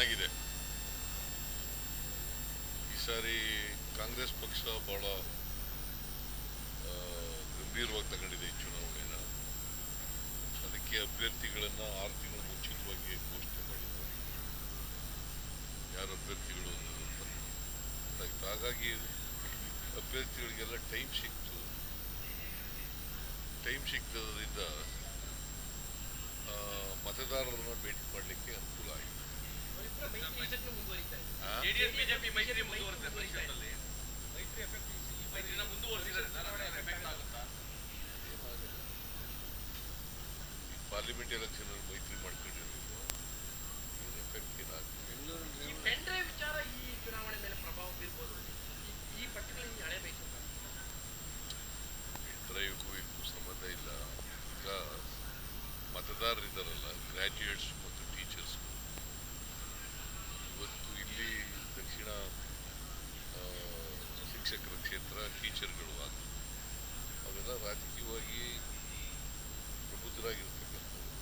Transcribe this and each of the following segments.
ಚೆನ್ನಾಗಿದೆ. ಈ ಸಾರಿ ಕಾಂಗ್ರೆಸ್ ಪಕ್ಷ ಬಹಳ ಗಂಭೀರವಾಗಿ ತಗೊಂಡಿದೆ ಈ ಚುನಾವಣೆಯನ್ನು ಅದಕ್ಕೆ ಅಭ್ಯರ್ಥಿಗಳನ್ನು ಆರು ತಿಂಗಳು ಮುಂಚಿತವಾಗಿ ಘೋಷಣೆ ಮಾಡಿದ್ದಾರೆ. ಯಾರು ಅಭ್ಯರ್ಥಿಗಳು ಹಾಗಾಗಿ ಅಭ್ಯರ್ಥಿಗಳಿಗೆಲ್ಲ ಟೈಮ್ ಸಿಕ್ತು. ಟೈಮ್ ಸಿಕ್ತದ್ರಿಂದ ಮತದಾರರನ್ನು ಭೇಟಿ ಮಾಡಲಿಕ್ಕೆ ಅನುಕೂಲ ಆಗಿದೆ. ಪಾರ್ಲಿಮೆಂಟ್ ಎಲೆಕ್ಷನ್ ಮೈತ್ರಿ ಮಾಡ್ಕೊಂಡಿರೋದು ಕ್ಷೇತ್ರ ಟೀಚರ್ಗಳು ಅದು ಅವೆಲ್ಲ ರಾಜಕೀಯವಾಗಿ ಪ್ರಬುದ್ಧರಾಗಿರ್ತಕ್ಕಂಥವ್ರು.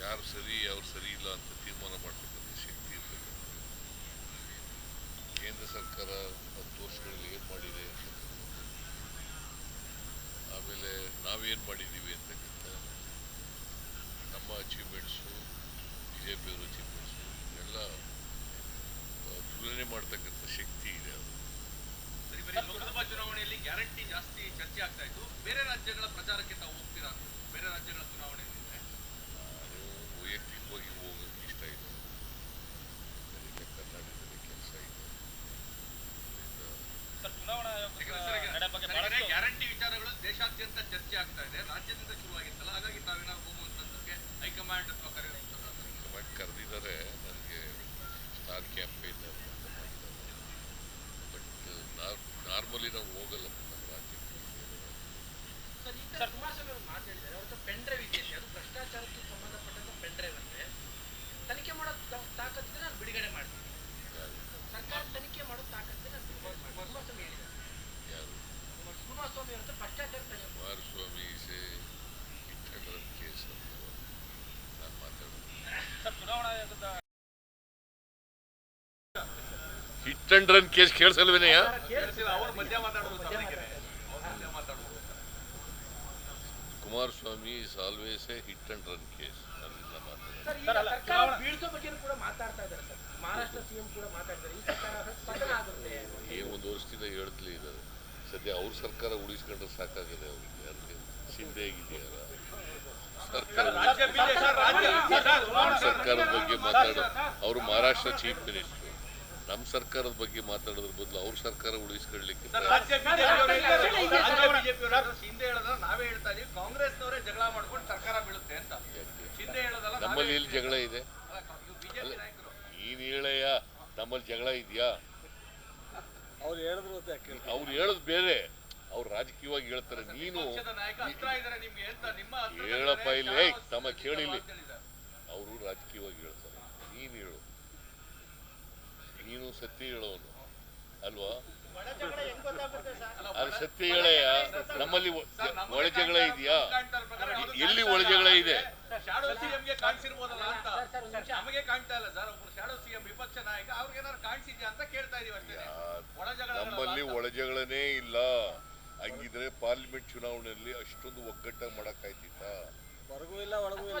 ಯಾರು ಸರಿ ಯಾರು ಸರಿ ಇಲ್ಲ ಅಂತ ತೀರ್ಮಾನ ಮಾಡ್ತಕ್ಕಂಥ ಶಕ್ತಿ ಇರ್ತಕ್ಕಂಥ ಕೇಂದ್ರ ಸರ್ಕಾರ ಹತ್ತು ವರ್ಷಗಳಲ್ಲಿ ಏನು ಮಾಡಿದೆ ಆಮೇಲೆ ನಾವೇನು ಮಾಡಿದ್ದೀವಿ ಅಂತಕ್ಕಂಥ ನಮ್ಮ ಅಚೀವ್ಮೆಂಟ್ಸು ಬಿ ಜೆ ಪಿಯವ್ರ ಅಚೀವ್ಮೆಂಟ್ಸು ಎಲ್ಲ ತುಲನೆ ಮಾಡ್ತಕ್ಕಂಥ ಶಕ್ತಿ ಇದೆ ಅದು ಸರಿ ಬರೀ ಲೋಕಸಭಾ ಚುನಾವಣೆಯಲ್ಲಿ ಗ್ಯಾರಂಟಿ ಜಾಸ್ತಿ ಚರ್ಚೆ ಆಗ್ತಾ ಇತ್ತು. ಬೇರೆ ರಾಜ್ಯಗಳ ಪ್ರಚಾರಕ್ಕೆ ತಾವು ಹೋಗ್ತೀರಾ? ಬೇರೆ ರಾಜ್ಯಗಳ ಚುನಾವಣೆ ಸರ್ ಕುಮಾರಸ್ವಾಮಿ ಅವರು ಮಾತಾಡಿದ್ದಾರೆ ಅವ್ರ ಪೆನ್ ಡ್ರೈವ್ ಇದೆಯಂತೆ ಅದು ಭ್ರಷ್ಟಾಚಾರಕ್ಕೆ ಸಂಬಂಧಪಟ್ಟಂತ ಪೆನ್ ಡ್ರೈವ್ ಅಂತೆ ತನಿಖೆ ಮಾಡೋ ತಾಕತ್ತಿದ್ರೆ ನಾನು ಬಿಡುಗಡೆ ಮಾಡ್ತೀನಿ. ಸರ್ಕಾರ ತನಿಖೆ ಮಾಡೋ ತಾಕತ್ತಿದ್ರೆ ನಾನು ಬಿಡುಗಡೆ ಸ್ವಾಮಿ ಕುಮಾರಸ್ವಾಮಿ ಹೇಳಿದ್ದಾರೆ ಯಾರು ಕುಮಾರಸ್ವಾಮಿ ಅವರಂತ ಭ್ರಷ್ಟಾಚಾರ ತನಿಖೆ ಕುಮಾರಸ್ವಾಮಿ ಸೇ ಕೇಸ್ ನಾನು ಮಾತಾಡೋದು. ಸರ್ ಚುನಾವಣಾ ಆಯೋಗದ ಹಿಟ್ ಅಂಡ್ ರನ್ ಕೇಸ್ ಕೇಳಿಸಲ್ವೇನೆಯ ಅವರು ಮಧ್ಯ ಮಾತಾಡ ಮಧ್ಯ ಮಾತಾಡೋದು. Kumaraswamy is always a hit and run case ಅದರಿಂದ ಮಾತಾಡೋದು ಸರ್ ಅಲ್ಲ, ಸರ್ಕಾರ ಚುನಾವಣಾ- ಬೀಳ್ಸೋ ಕೂಡ ಮಾತಾಡ್ತಾ ಇದ್ದಾರೆ ಸರ್ ಮಹಾರಾಷ್ಟ್ರ ಸಿಎಂ ಕೂಡ ಮಾತಾಡ್ತಾರೆ ಈ ಸರ್ಕಾರ ಪತನ ಆಗುತ್ತೆ ಏನು ಒಂದು ವರ್ಷದಿಂದ ಹೇಳ್ತಲೇ ಇದ್ದಾರೆ ಸದ್ಯ ಅವ್ರ ಸರ್ಕಾರ ಉಳಿಸ್ಕೊಂಡ್ರೆ ಸಾಕಾಗಿದೆ ಅವ್ರಿಗೆ ಅಲ್ಲಿ ಸಿಂಧೆ ಆಗಿದೆಯಲ್ಲ ಸರ್ಕಾರ ಸರ್ ರಾಜ್ಯ ಸರ್, ನಮ್ಮ ಸರ್ಕಾರದ ಬಗ್ಗೆ ಮಾತಾಡೋ ಅವರು ಮಹಾರಾಷ್ಟ್ರ ಚೀಫ್ ಮಿನಿಸ್ಟರ್ ನಮ್ಮ ಸರ್ಕಾರದ ಬಗ್ಗೆ ಮಾತಾಡೋದ್ರ ಬದಲು ಅವ್ರ ಸರ್ಕಾರ ಉಳಿಸ್ಕೊಳ್ಳಿಕ್ಕೆ ಸರ್, ರಾಜ್ಯ ಬಿಜೆಪಿಯವರು ಹೇಳಿದ್ದಾರೆ, ಹಿಂದೆ ಹೇಳೋದನ್ನ ನಾವೇ ಹೇಳ್ತಾ ಇದೀವಿ. ಕಾಂಗ್ರೆಸ್ನವರೇ ಜಗಳ ಮಾಡ್ಕೊಂಡು ಸರ್ಕಾರ ಬೀಳುತ್ತೆ ಅಂತ. ಹಿಂದೆ ಹೇಳೋದಲ್ಲ ನಮ್ಮಲ್ಲಿ ಇಲ್ಲಿ ಜಗಳ ಇದೆ. ನೀನ್ ಹೇಳಯ್ಯ ನಮ್ಮಲ್ಲಿ ಜಗಳ ಇದೆಯಾ? ಅವ್ರು ಹೇಳಿದ್ರು ಅವ್ರು ಹೇಳೋದು ಬೇರೆ. ಅವ್ರು ರಾಜಕೀಯವಾಗಿ ಹೇಳ್ತಾರೆ. ನೀನು ಹೇಳಪ್ಪ ಇಲ್ಲಿ ತಮ್ಮ ಇದ್ದಾರೆ ನಿಮ್ಗೆ ಅಂತ ನಿಮ್ಮ ಹತ್ರ ಹೇಳಪ್ಪ ಇದ್ದಾರೆ, ಇಲ್ಲಿ, ಯಾವ ಏಯ್, ತಮ್ಮ ಸ್ಥಿತಿ ಕೇಳಿ ಇಲ್ಲಿ. ಅಂತ ಹೇಳಿದ್ದಾರೆ. ಅವರು ರಾಜಕೀಯವಾಗಿ ಹೇಳ್ತಾರೆ ನೀನು ಹೇಳು ನೀನು ಸತ್ಯ ಹೇಳೋನು ಅಲ್ವಾ? ಅದು ಸತ್ಯ ಹೇಳಯ್ಯ ನಮ್ಮಲ್ಲಿ ಒಳಜಗಳ ಇದೆಯಾ? ಎಲ್ಲಿ ಕಾಣ್ತಾ ಒಳ ಜಗಳ ಇಲ್ಲ. ಇದೆ? ಶಾಡೋ ಸಿಎಂ ಗೆ ಕಾಣಿಸಿರ್ಬೋದಲ್ಲ ಅಂತ. ಸರ್, ಸರ್, ಒಂದ್ ನಿಮಿಷ. ನಮಗೆ ಕಾಣ್ತಾ ಇಲ್ಲ ಸರ್ ಒಬ್ರು ಶಾಡೋ ಸಿಎಂ ವಿಪಕ್ಷ ನಾಯಕ ಅವ್ರಿಗೆ ಏನಾದ್ರು ಕಾಣಿಸಿದ್ಯಾ ಅಂತ ಕೇಳ್ತಾ ಇದೀವಿ ಅಷ್ಟೇ. ಒಳ ನಮ್ಮಲ್ಲಿ ಒಳಜಗಳನೇ ಇಲ್ಲ. ಹಂಗಿದ್ರೆ ಪಾರ್ಲಿಮೆಂಟ್ ಚುನಾವಣೆಯಲ್ಲಿ ಅಷ್ಟೊಂದು ಒಗ್ಗಟ್ಟಾಗಿ ಮಾಡಕ್ಕಾಯ್ತಿತ್ತ? ಒಳಗೂ ಇಲ್ಲ. ಹೊರಗೂ ಇಲ್ಲ.